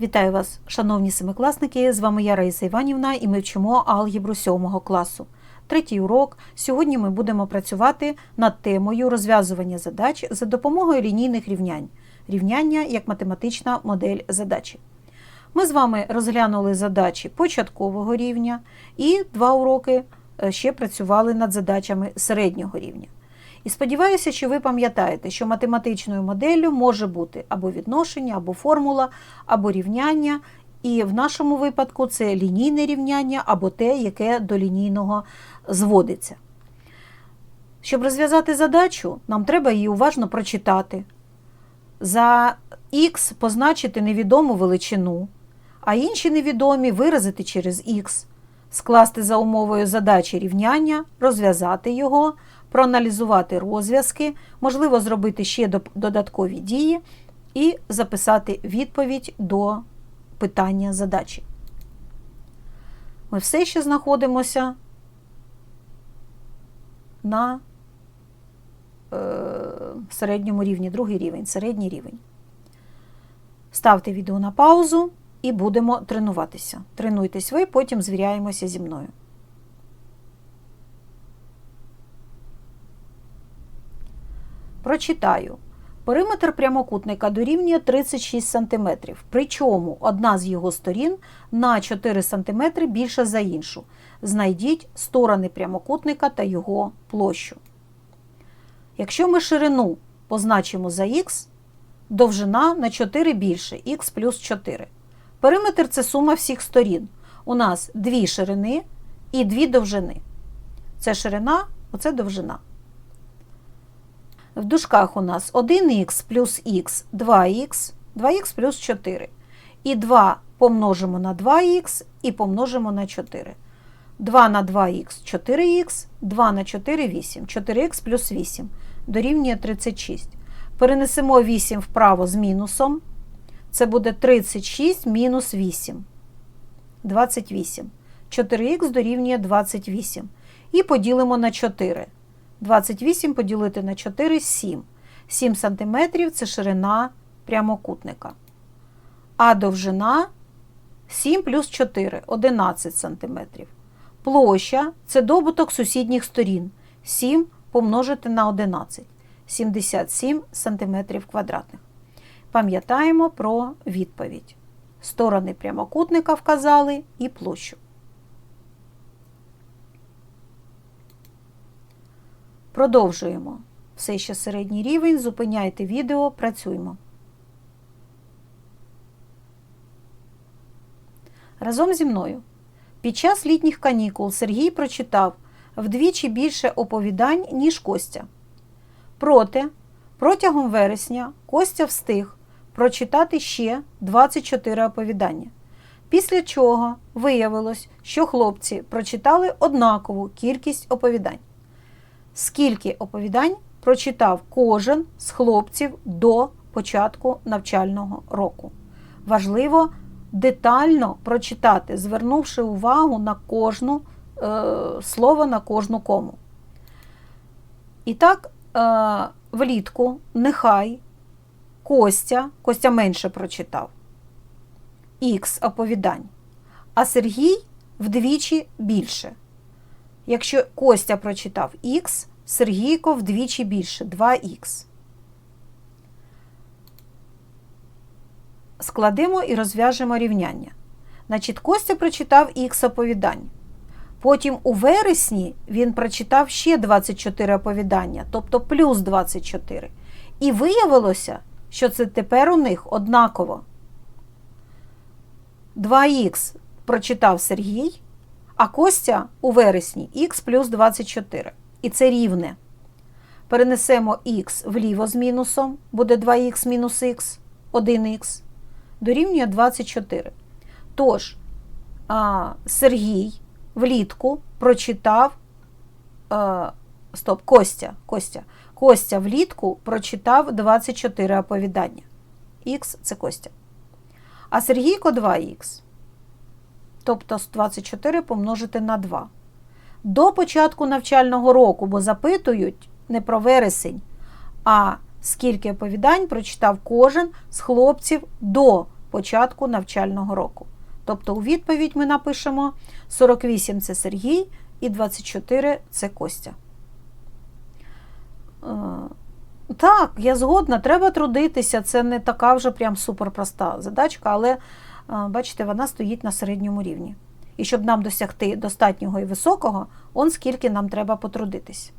Вітаю вас, шановні семикласники! З вами я Раїса Іванівна і ми вчимо алгебру 7 класу. Третій урок. Сьогодні ми будемо працювати над темою розв'язування задач за допомогою лінійних рівнянь. Рівняння як математична модель задачі. Ми з вами розглянули задачі початкового рівня і два уроки е, ще працювали над задачами середнього рівня. І сподіваюся, що ви пам'ятаєте, що математичною моделлю може бути або відношення, або формула, або рівняння. І в нашому випадку це лінійне рівняння або те, яке до лінійного зводиться. Щоб розв'язати задачу, нам треба її уважно прочитати. За х позначити невідому величину, а інші невідомі виразити через х, скласти за умовою задачі рівняння, розв'язати його, проаналізувати розв'язки, можливо, зробити ще додаткові дії і записати відповідь до питання задачі. Ми все ще знаходимося на е, середньому рівні, другий рівень, середній рівень. Ставте відео на паузу і будемо тренуватися. Тренуйтесь ви, потім звіряємося зі мною. Прочитаю. Периметр прямокутника дорівнює 36 см, причому одна з його сторін на 4 см більша за іншу. Знайдіть сторони прямокутника та його площу. Якщо ми ширину позначимо за х, довжина на 4 більше, х плюс 4. Периметр це сума всіх сторін. У нас дві ширини і дві довжини. Це ширина, оце довжина. В дужках у нас 1х плюс х 2х, 2х плюс 4. І 2 помножимо на 2х і помножимо на 4. 2 на 2х 4х, 2 на 4 8. 4х плюс 8 дорівнює 36. Перенесемо 8 вправо з мінусом. Це буде 36 мінус 8. 28. 4х дорівнює 28. І поділимо на 4. 28 поділити на 4 – 7. 7 см – це ширина прямокутника. А довжина 7 плюс 4 – 11 см. Площа – це добуток сусідніх сторін. 7 помножити на 11 – 77 см квадратних. Пам'ятаємо про відповідь. Сторони прямокутника вказали і площу. Продовжуємо. Все ще середній рівень. Зупиняйте відео, працюємо. Разом зі мною. Під час літніх канікул Сергій прочитав вдвічі більше оповідань, ніж Костя. Проте, протягом вересня Костя встиг прочитати ще 24 оповідання. Після чого виявилось, що хлопці прочитали однакову кількість оповідань скільки оповідань прочитав кожен з хлопців до початку навчального року. Важливо детально прочитати, звернувши увагу на кожну е, слово на кожну кому. І так, е, влітку нехай Костя, Костя менше прочитав х оповідань, а Сергій вдвічі більше. Якщо Костя прочитав х, Сергійко вдвічі більше 2х. Складемо і розв'яжемо рівняння. Значить, Костя прочитав х оповідань. Потім у вересні він прочитав ще 24 оповідання, тобто плюс 24. І виявилося, що це тепер у них однаково. 2х прочитав Сергій, а Костя у вересні х плюс 24. І це рівне. Перенесемо х вліво з мінусом, буде 2х мінус х, 1х, дорівнює 24. Тож, а, Сергій влітку прочитав, а, стоп, Костя, Костя, Костя влітку прочитав 24 оповідання. Х це Костя. А Сергійко 2х. Тобто 24 помножити на 2. До початку навчального року, бо запитують не про вересень, а скільки оповідань прочитав кожен з хлопців до початку навчального року. Тобто у відповідь ми напишемо 48 це Сергій і 24 це Костя. Е, Так, я згодна, треба трудитися. Це не така вже прям суперпроста задачка, але бачите, вона стоїть на середньому рівні. І щоб нам досягти достатнього і високого, он скільки нам треба потрудитись.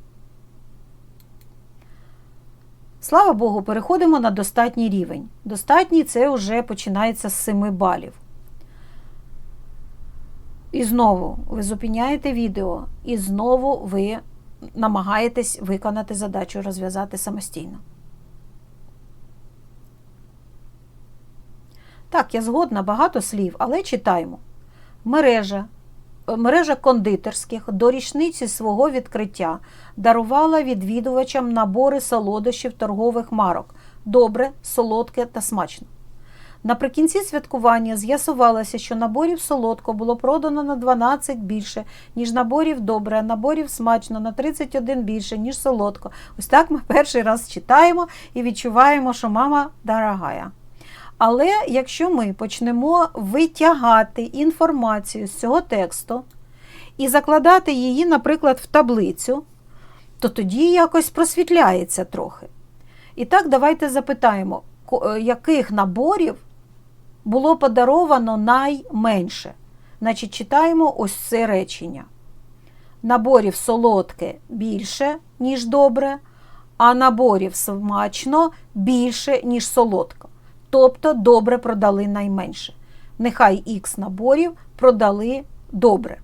Слава Богу, переходимо на достатній рівень. Достатній це вже починається з 7 балів. І знову ви зупиняєте відео, і знову ви намагаєтесь виконати задачу, розв'язати самостійно. Так, я згодна, багато слів, але читаємо. Мережа. Мережа кондитерських до річниці свого відкриття дарувала відвідувачам набори солодощів торгових марок добре, солодке та смачно. Наприкінці святкування з'ясувалося, що наборів солодко було продано на 12 більше, ніж наборів добре, наборів смачно на 31 більше, ніж солодко. Ось так ми перший раз читаємо і відчуваємо, що мама дорогая. Але якщо ми почнемо витягати інформацію з цього тексту і закладати її, наприклад, в таблицю, то тоді якось просвітляється трохи. І так, давайте запитаємо, яких наборів було подаровано найменше. Значить, читаємо ось це речення. Наборів солодке більше, ніж добре, а наборів смачно більше, ніж солодко. Тобто добре продали найменше. Нехай х наборів продали добре.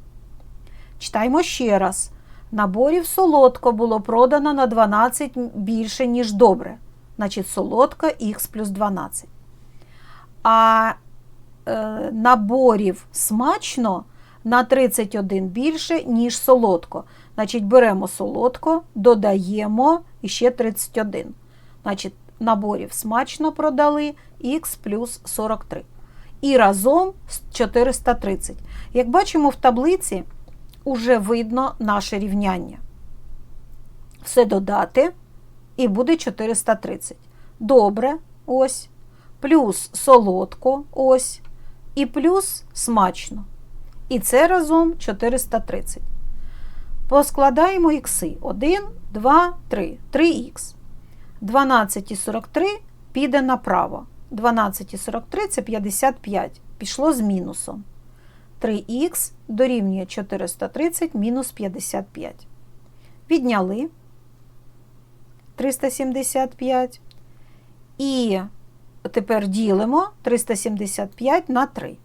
Читаємо ще раз. Наборів солодко було продано на 12 більше, ніж добре. Значить, солодко х плюс 12. А е, наборів смачно на 31 більше, ніж солодко. Значить, беремо солодко, додаємо і ще 31. Значить, наборів смачно продали х плюс 43. І разом 430. Як бачимо в таблиці, уже видно наше рівняння. Все додати, і буде 430. Добре, ось, плюс солодко, ось, і плюс смачно. І це разом 430. Поскладаємо ікси. 1, 2, 3. 3х. 12 і 43 піде направо. 12 і 43 це 55. Пішло з мінусом. 3х дорівнює 430 мінус 55. Відняли 375. І тепер ділимо 375 на 3.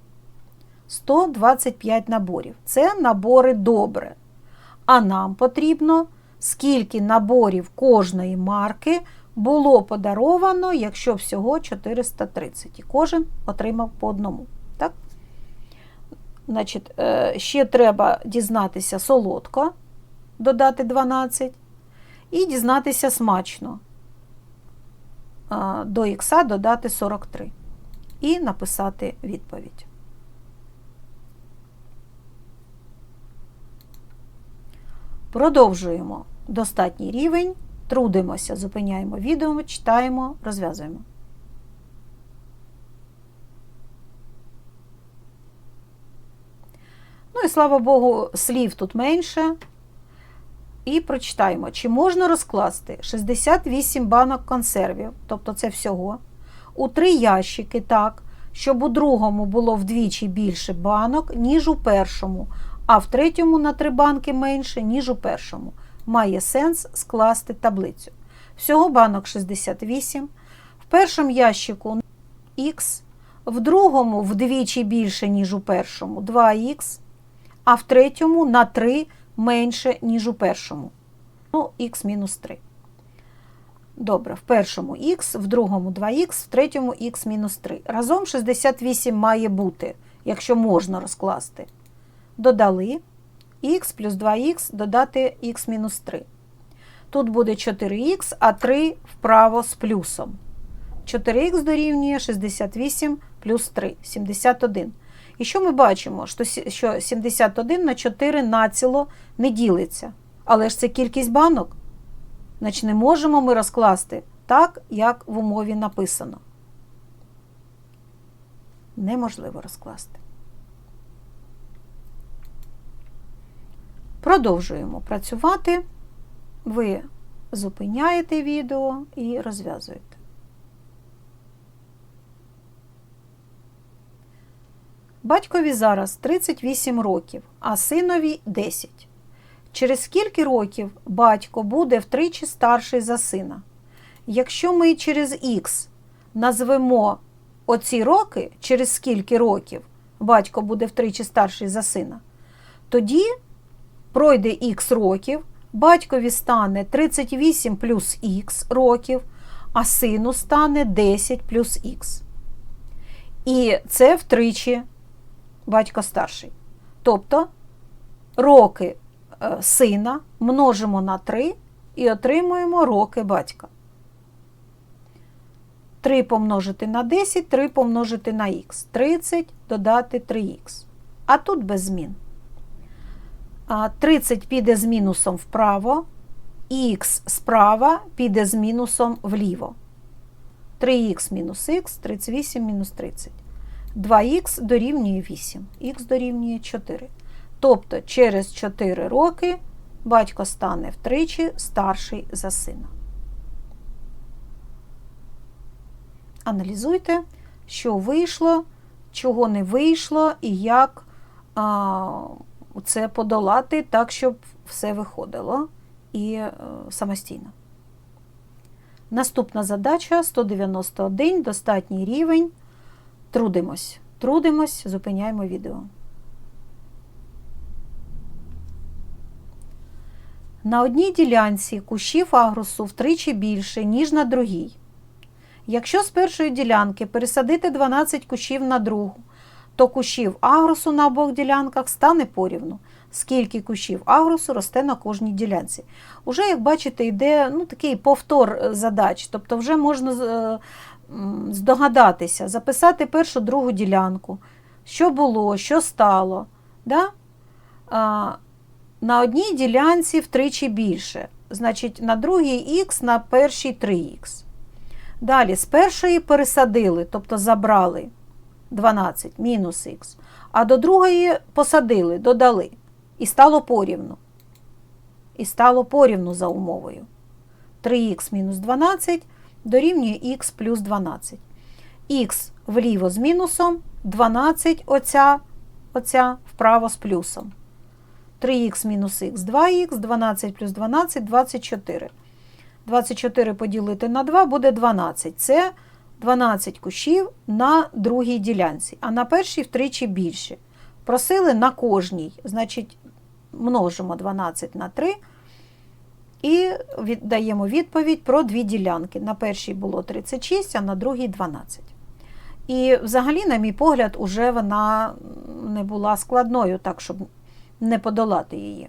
125 наборів. Це набори добре. А нам потрібно, скільки наборів кожної марки було подаровано, якщо всього 430. І кожен отримав по одному. Так? Значить, е, ще треба дізнатися солодко, додати 12, і дізнатися смачно. До х додати 43. І написати відповідь. Продовжуємо достатній рівень, трудимося, зупиняємо відео, читаємо, розв'язуємо. Ну і слава Богу, слів тут менше. І прочитаємо, чи можна розкласти 68 банок консервів, тобто це всього, у три ящики так, щоб у другому було вдвічі більше банок, ніж у першому, а в третьому на три банки менше, ніж у першому. Має сенс скласти таблицю. Всього банок 68. В першому ящику х, в другому вдвічі більше, ніж у першому 2х, а в третьому на 3 менше, ніж у першому. Ну, х мінус 3. Добре, в першому х, в другому 2х, в третьому х мінус 3. Разом 68 має бути, якщо можна розкласти. Додали х плюс 2х додати х мінус 3. Тут буде 4х, а 3 вправо з плюсом. 4х дорівнює 68 плюс 3 71. І що ми бачимо? Що 71 на 4 націло не ділиться. Але ж це кількість банок. Значить, не можемо ми розкласти так, як в умові написано. неможливо розкласти. Продовжуємо працювати. Ви зупиняєте відео і розв'язуєте. Батькові зараз 38 років, а синові 10. Через скільки років батько буде втричі старший за сина? Якщо ми через Х назвемо оці роки, через скільки років батько буде втричі старший за сина, тоді пройде Х років, батькові стане 38 плюс Х років, а сину стане 10 плюс Х. І це втричі батько старший. Тобто роки е, сина множимо на 3 і отримуємо роки батька. 3 помножити на 10, 3 помножити на х. 30 додати 3х. А тут без змін. 30 піде з мінусом вправо, х справа піде з мінусом вліво. 3х мінус х, 38 мінус 30. 2х дорівнює 8, х дорівнює 4. Тобто через 4 роки батько стане втричі старший за сина. Аналізуйте, що вийшло, чого не вийшло і як а, це подолати так, щоб все виходило і а, самостійно. Наступна задача 191, достатній рівень. Трудимось. Трудимось, зупиняємо відео. На одній ділянці кущів агрусу втричі більше, ніж на другій. Якщо з першої ділянки пересадити 12 кущів на другу, то кущів агрусу на обох ділянках стане порівну. Скільки кущів агрусу росте на кожній ділянці. Уже, як бачите, йде ну, такий повтор задач, тобто вже можна е, здогадатися, записати першу другу ділянку, що було, що стало. Да? А, На одній ділянці втричі більше. Значить, на другій х, на першій 3х. Далі, з першої пересадили, тобто забрали 12 мінус х, а до другої посадили, додали. І стало порівну. І стало порівну за умовою. 3х мінус 12 дорівнює х плюс 12. Х вліво з мінусом, 12 оця, оця вправо з плюсом. 3х мінус х 2х, 12 плюс 12 24. 24 поділити на 2 буде 12. Це 12 кущів на другій ділянці, а на першій втричі більше. Просили на кожній, значить, множимо 12 на 3 і даємо відповідь про дві ділянки. На першій було 36, а на другій 12. І взагалі, на мій погляд, уже вона не була складною, так, щоб не подолати її.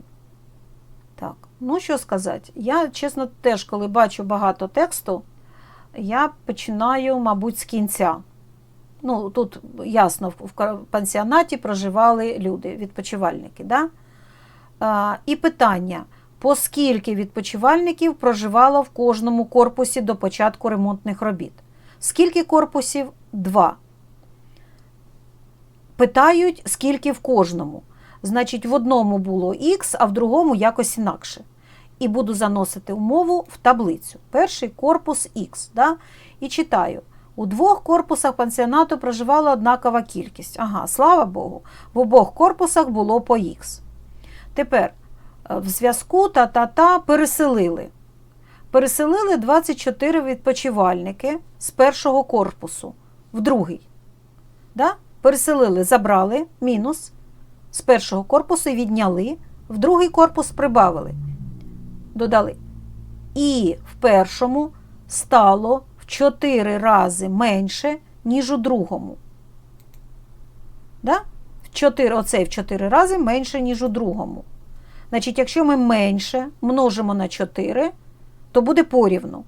Так, ну що сказати, я, чесно, теж, коли бачу багато тексту, я починаю, мабуть, з кінця. Ну, Тут ясно, в пансіонаті проживали люди, відпочивальники. Да? А, І питання: по скільки відпочивальників проживало в кожному корпусі до початку ремонтних робіт? Скільки корпусів? Два. Питають, скільки в кожному. Значить, в одному було Х, а в другому якось інакше. І буду заносити умову в таблицю. Перший корпус Х. Да? І читаю. У двох корпусах пансіонату проживала однакова кількість. Ага, слава Богу, в обох корпусах було по Х. Тепер е, в зв'язку та-та-та переселили. Переселили 24 відпочивальники з першого корпусу в другий. Да? Переселили, забрали мінус з першого корпусу відняли, в другий корпус прибавили, додали. І в першому стало в 4 рази менше, ніж у другому. Да? В 4, Оцей в 4 рази менше, ніж у другому. Значить, якщо ми менше множимо на 4, то буде порівну.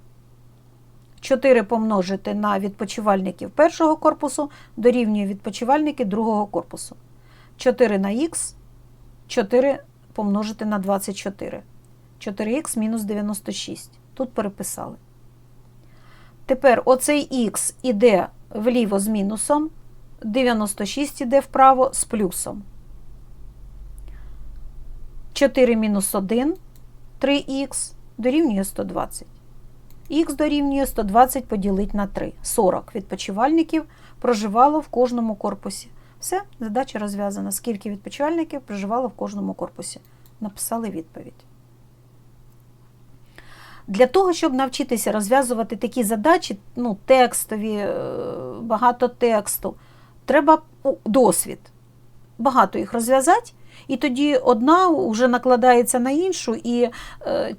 4 помножити на відпочивальників першого корпусу дорівнює відпочивальники другого корпусу. 4 на х, 4 помножити на 24. 4х мінус 96. Тут переписали. Тепер оцей х іде вліво з мінусом. 96 іде вправо з плюсом. 4 мінус 1, 3х дорівнює 120. Х дорівнює 120 поділити на 3. 40 відпочивальників проживало в кожному корпусі. Все, задача розв'язана. Скільки відпочивальників проживало в кожному корпусі? Написали відповідь. Для того, щоб навчитися розв'язувати такі задачі, ну, текстові, е, багато тексту, треба досвід. Багато їх розв'язати, і тоді одна вже накладається на іншу, і е,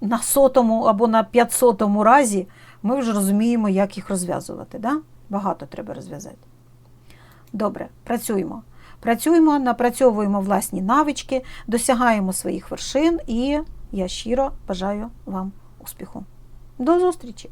на сотому або на п'ятсотому разі ми вже розуміємо, як їх розв'язувати. Да? Багато треба розв'язати. Добре, працюємо. Працюємо, напрацьовуємо власні навички, досягаємо своїх вершин, і я щиро бажаю вам успіху. До зустрічі!